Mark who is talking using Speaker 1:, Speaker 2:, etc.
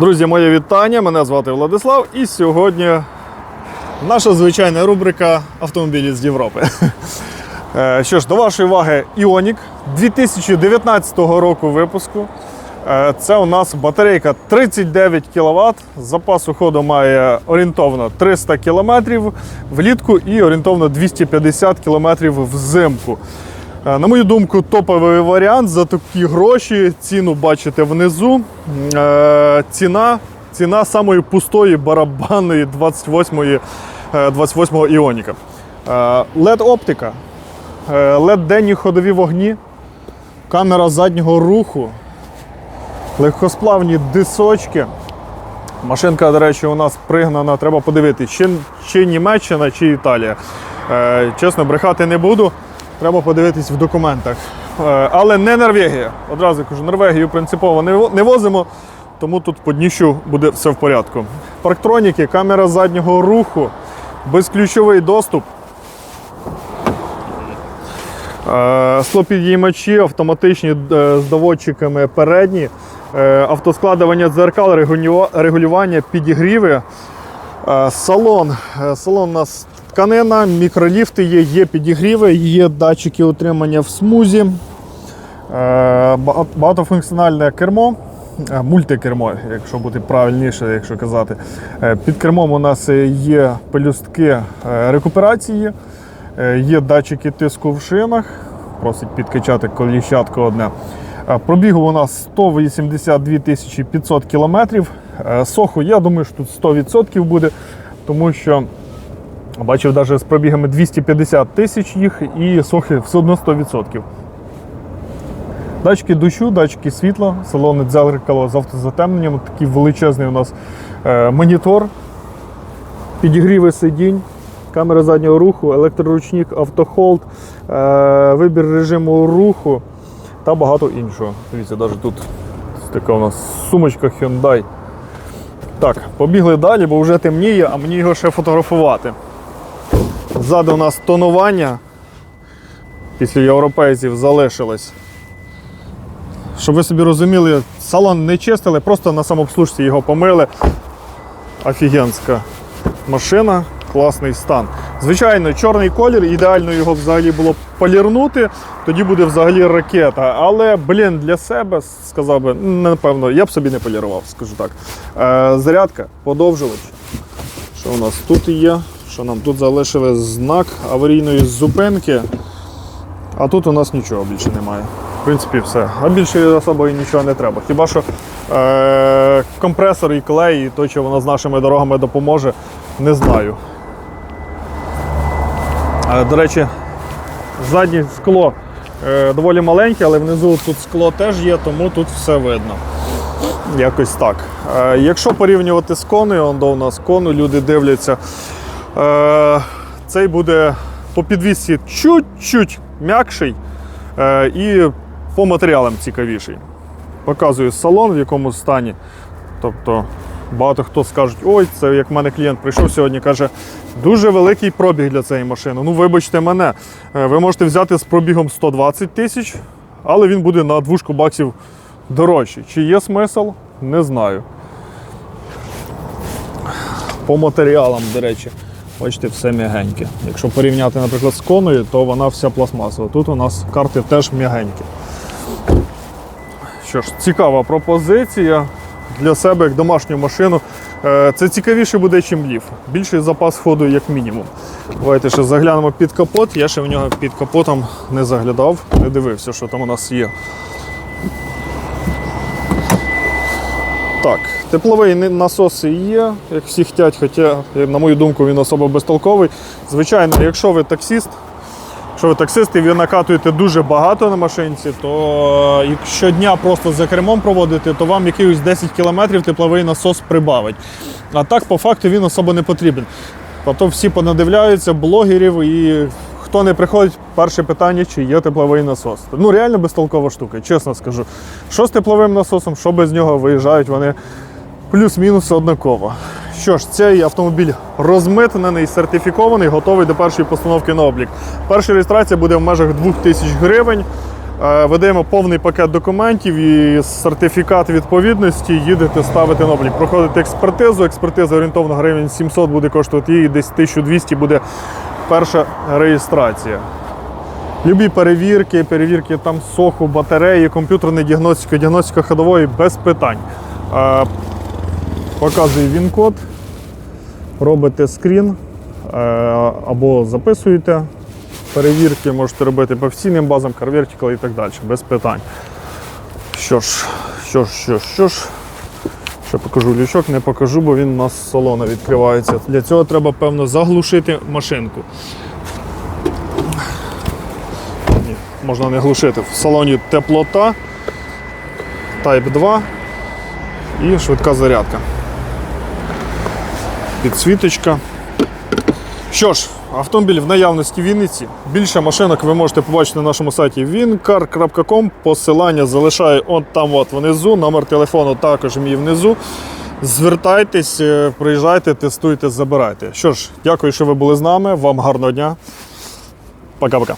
Speaker 1: Друзі, моє вітання. Мене звати Владислав, і сьогодні наша звичайна рубрика Автомобілі з Європи. Е, Що ж, до вашої уваги Іонік 2019 року випуску. Е, Це у нас батарейка 39 кВт. Запасу ходу має орієнтовно 300 км влітку і орієнтовно 250 км взимку. Е, На мою думку, топовий варіант за такі гроші. Ціну бачите внизу. Е, Ціна, ціна самої пустої барабанної 28-ї, е, 28-го іоніка. led оптика, led денні ходові вогні, камера заднього руху, легкосплавні дисочки. Машинка, до речі, у нас пригнана, треба подивитися, чи, чи Німеччина, чи Італія. Е, чесно, брехати не буду. Треба подивитись в документах. Е, але не Норвегія. Одразу кажу, Норвегію принципово не, возимо, тому тут по дніщу буде все в порядку. Парктроніки, камера заднього руху, безключовий доступ. Е, Склопідіймачі автоматичні е, з доводчиками передні, автоскладування дзеркал, регулювання, підігріви. Салон. Салон у нас тканина, мікроліфти є, є підігріви, є датчики утримання в смузі, е, багатофункціональне кермо, е, мультикермо, якщо бути правильніше, якщо казати. Е, Під кермом у нас є пелюстки рекуперації, є датчики тиску в шинах, просить підкачати коліщатко одне. Пробігу у нас 182 тисячі 500 кілометрів. Соху, я думаю, що тут 100% буде, тому що бачив навіть з пробігами 250 тисяч їх і сохи все одно 100%. Датчики дощу, датчики світла, салонне дзеркало з автозатемненням, такий величезний у нас е, монітор, підігріви сидінь, камера заднього руху, електроручник, автохолд, е, вибір режиму руху та багато іншого. Дивіться, навіть тут така у нас сумочка Hyundai. Так, побігли далі, бо вже темніє, а мені його ще фотографувати. Ззаду у нас тонування після європейців залишилось. Щоб ви собі розуміли, салон не чистили, просто на самообслужці його помили. Офігенська машина, класний стан. Звичайно, чорний колір, ідеально його взагалі було полірнути, тоді буде взагалі ракета. Але, блін, для себе сказав би, напевно, я б собі не полірував, скажу так. Е, зарядка, подовжувач. Що у нас тут є? Що нам тут залишили знак аварійної зупинки. А тут у нас нічого більше немає. В принципі, все. А більше особою нічого не треба. Хіба що е- компресор і клей, і то, чи воно з нашими дорогами допоможе, не знаю. Е, до речі, заднє скло е, доволі маленьке, але внизу тут скло теж є, тому тут все видно. Якось так. Е, якщо порівнювати з коною, он до нас кону, люди дивляться. Е, цей буде по підвісці чуть-чуть м'якший е, і по матеріалам цікавіший. Показую салон, в якому стані. Тобто багато хто скаже, ой, це як в мене клієнт прийшов сьогодні, каже, дуже великий пробіг для цієї машини. Ну, вибачте мене, е, ви можете взяти з пробігом 120 тисяч, але він буде на двушку баксів дорожчий. Чи є смисл? Не знаю. По матеріалам, до речі, бачите, все м'ягеньке. Якщо порівняти, наприклад, з коною, то вона вся пластмасова. Тут у нас карти теж м'ягенькі. Що ж, цікава пропозиція для себе як домашню машину. Е, Це цікавіше буде, ніж ліф. Більший запас ходу, як мінімум. Давайте ще заглянемо під капот. Я ще в нього під капотом не заглядав, не дивився, що там у нас є. Так, тепловий насос є, як всі хочуть, хоча, на мою думку, він особо безтолковий. Звичайно, якщо ви таксіст, якщо ви таксист і ви накатуєте дуже багато на машинці, то е, якщо дня просто за кермом проводите, то вам якихось 10 кілометрів тепловий насос прибавить. А так, по факту, він особо не потрібен. Тобто всі понадивляються блогерів і хто не приходить, перше питання, чи є тепловий насос. Ну, реально безтолкова штука, чесно скажу. Що з тепловим насосом, що без нього виїжджають вони плюс-мінус однаково. Що ж, цей автомобіль розмитнений, сертифікований, готовий до першої постановки на облік. Перша реєстрація буде в межах 2000 гривень. Е, Видаємо повний пакет документів і сертифікат відповідності. Їдете ставити на облік. Проходите експертизу. Експертиза орієнтовно гривень 700 буде коштувати і десь 1200 буде перша реєстрація. Любі перевірки, перевірки там соху, батареї, комп'ютерної діагностики, діагностика ходової без питань. Е, Показую він-код, робите скрін е, або записуєте. Перевірки можете робити по офіційним базам, CarVertical і так далі, без питань. Що ж, що ж, що ж, що ж. Ще покажу лючок, не покажу, бо він у нас з салона відкривається. Для цього треба, певно, заглушити машинку. Ні, можна не глушити. В салоні теплота, Type 2 і швидка зарядка. Підсвіточка. Що ж, автомобіль в наявності в Вінниці. Більше машинок ви можете побачити на нашому сайті wincar.com. Посилання залишаю от там от внизу. Номер телефону також мій внизу. Звертайтесь, е, приїжджайте, тестуйте, забирайте. Що ж, дякую, що ви були з нами. Вам гарного дня. Пока-пока.